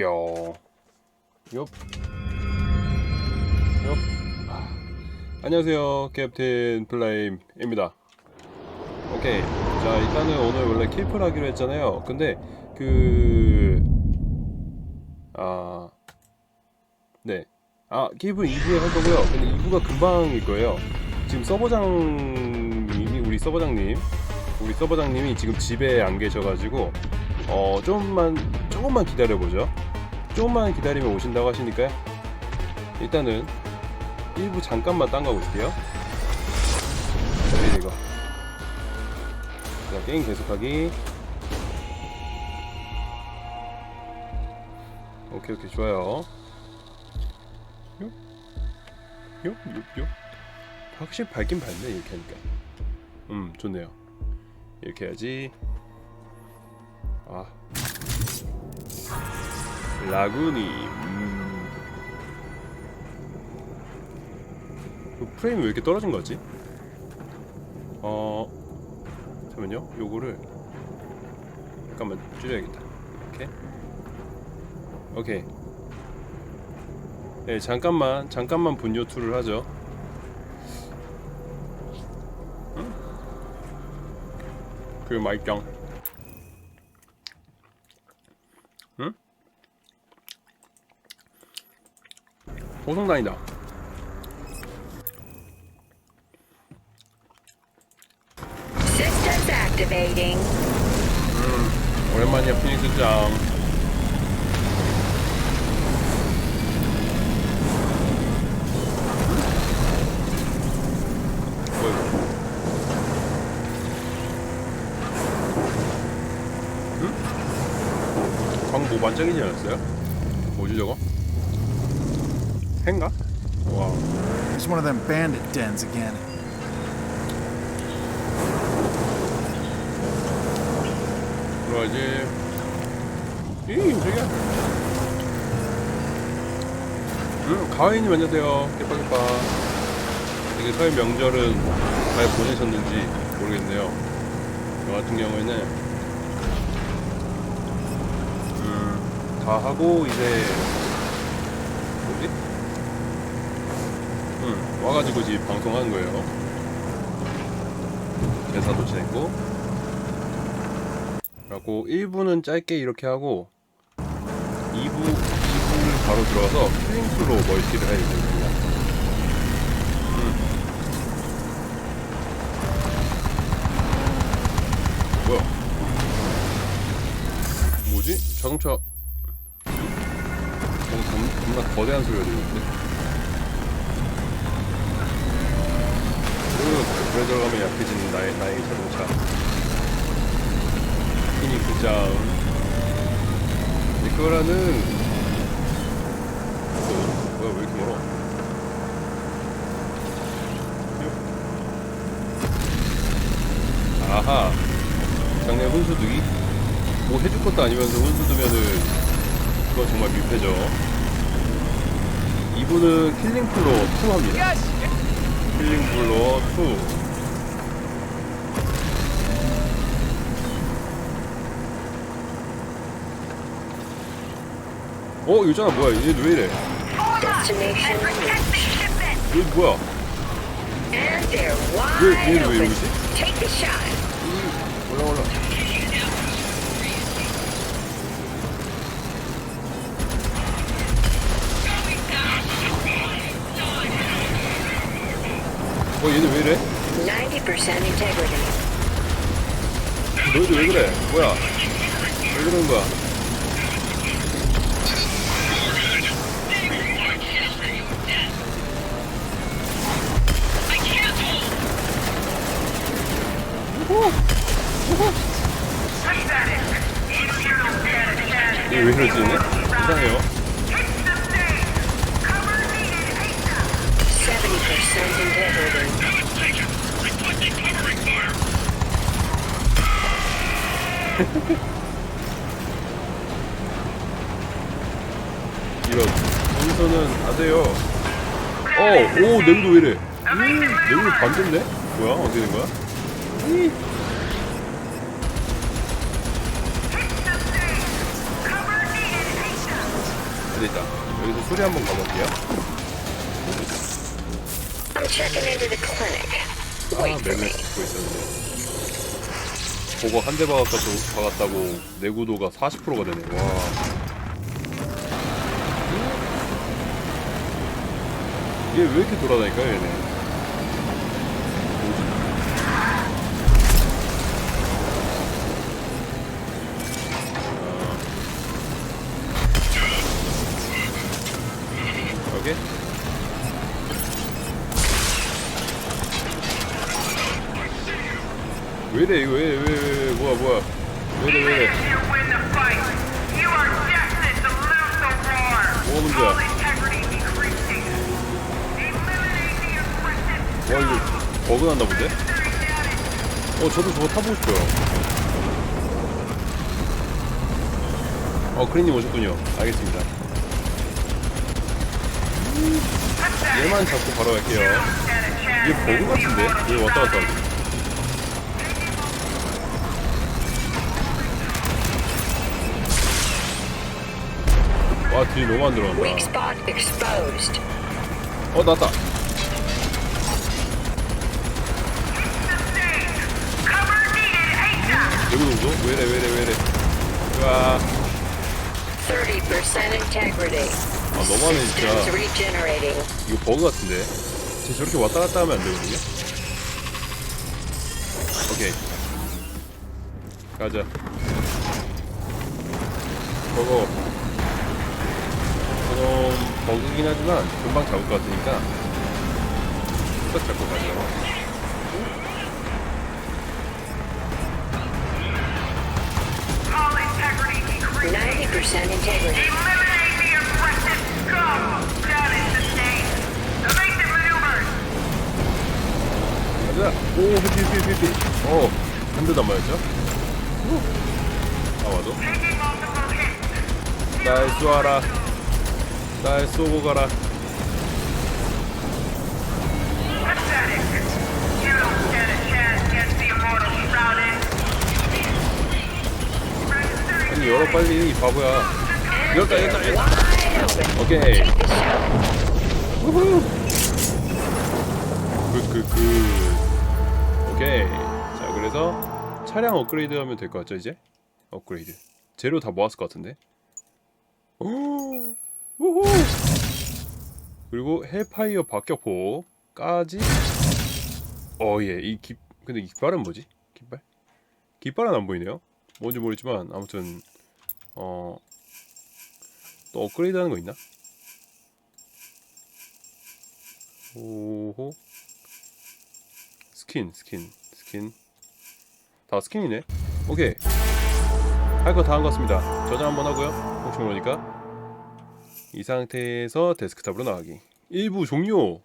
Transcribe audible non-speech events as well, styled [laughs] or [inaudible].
띠용. 요. 요. 아. 안녕하세요. 캡틴 플레임입니다. 오케이. 자, 일단은 오늘 원래 킬플 하기로 했잖아요. 근데 그 아. 네. 아, 킬플 2부에 할 거고요. 근데 2부가 금방일 거예요. 지금 서버장님이 우리 서버장님 우리 서버장님이 지금 집에 안 계셔가지고 어 조금만 조금만 기다려보죠. 조금만 기다리면 오신다고 하시니까요. 일단은 1부 잠깐만 딴거 볼게요. 네, 이거. 자, 게임 계속하기. 오케이, 오케이, 좋아요. 요? 요? 요? 요? 확실히 밝긴 밝네, 이렇게 하니까. 음, 좋네요. 이렇게 해야지. 라구니. 음. 그 프레임이 왜 이렇게 떨어진 거지? 어. 잠깐만요. 요거를 잠깐만 줄여야겠다. 오케이. 오케이. 네, 잠깐만 잠깐만 분요 툴을 하죠. 응? 그 맛있죠. 응? Systems activating. 오랜만이야 피닉스 짱. 뭐야 이거? 응? 광고 반짝이지 않았어요? 뭐지 저거? 행가? 와. It's one of them bandit dens again. 들어가지. 이 깜짝이야. 음, 가와이님 안녕하세요. 깨빠깨빠. 되게 설 명절은 잘 보내셨는지 모르겠네요. 저 같은 경우에는 음, 다 하고 이제 뭐지? 음, 와가지고 지금 방송하는 거예요. 제사도 지냈고 그리고 1부는 짧게 이렇게 하고 2부 2부를 바로 들어가서 플링크로 멀티를 해야 됩니다. 음. 뭐야? 뭐지? 자동차 겁- 겁나 거대한 소리가 들리는데? 으, 그래 들어가면 약해지는 나의, 나의 자동차. 피닉스 짱. 이거라는 어, 뭐야 왜 이렇게 멀어? 요. 아하. 장내 훈수두기? 뭐 해줄 것도 아니면서 훈수 두면은 그건 정말 밀폐죠. 이분은 킬링 플로 2 합니다. 킬링 플로 2. 어, 이거잖아. 뭐야? 얘는 왜 이래? 얘 뭐야? 왜, 얘는 왜. 이러지? 올라 올라. 어, 얘는 왜 이래? 90% integrity. 너희들 왜 그래? 뭐야? 왜 그러는 거야? 이게 왜? 얘네? 이상해요. 70% [laughs] integrity. 이런 여기서는 안 돼요. 어, 오 내구도 왜 이래? 음, 내구도 반대인데? 뭐야? 어떻게 된 거야? 이. 돼 있다. 여기서 소리 한번 가볼게요. 아, me. 듣고 있었는데. 보고 한대 박았다고, 박았다고 내구도가 40%가 되네. 와. 얘 왜 이렇게 돌아다니까 얘네? 이래 이거 왜왜 왜, 왜, 뭐야 뭐야 왜 이래 왜 이래 You win the fight. You are destined to lose the war. 뭐가 문제야. 와 이거 버그 났나 본데? 어 저도 저거 타보고 싶어요 어 크린님 오셨군요 알겠습니다 얘만 잡고 바로 갈게요 이게 버그 같은데? 얘 왔다 갔다 하지 와 뒤에 너무 안 들어간다 Weak spot exposed. 어 나왔다? 왜이래 왜이래 왜이래 와30% integrity. 아, 너무하네, 진짜. Systems regenerating. 이거 버그 같은데 쟤 저렇게 왔다 갔다 하면 안 되거든요 오케이 가자 버거 좀 버그긴 하지만 금방 잡을 것 같으니까 딱 잡고 가자 All integrity decreasing. 90% integrity. Eliminate the imprisoned scum. Damage sustained. Evasive maneuvers. 가자 오 어한 대도 안 맞았죠? 아 맞아 Taking multiple hits. 날 쏘아라 날 쏘고 가라. 아니 열어 빨리 이 바보야 열다 열다 열다. 오케이. 우후 굿굿굿 오케이 자 그래서 차량 업그레이드 하면 될 것 같죠 이제 업그레이드 재료 다 모았을 것 같은데 오 우후! 그리고 헬파이어 박격포까지. 어예 이 깃 근데 이 깃발은 뭐지? 깃발? 깃발은 안 보이네요. 뭔지 모르지만 아무튼 어 또 업그레이드 하는 거 있나? 오호. 스킨 스킨 스킨. 다 스킨이네? 오케이. 할 거 다 한 것 같습니다. 저장 한번 하고요. 혹시 모르니까 이 상태에서 데스크탑으로 나가기. 1부 종료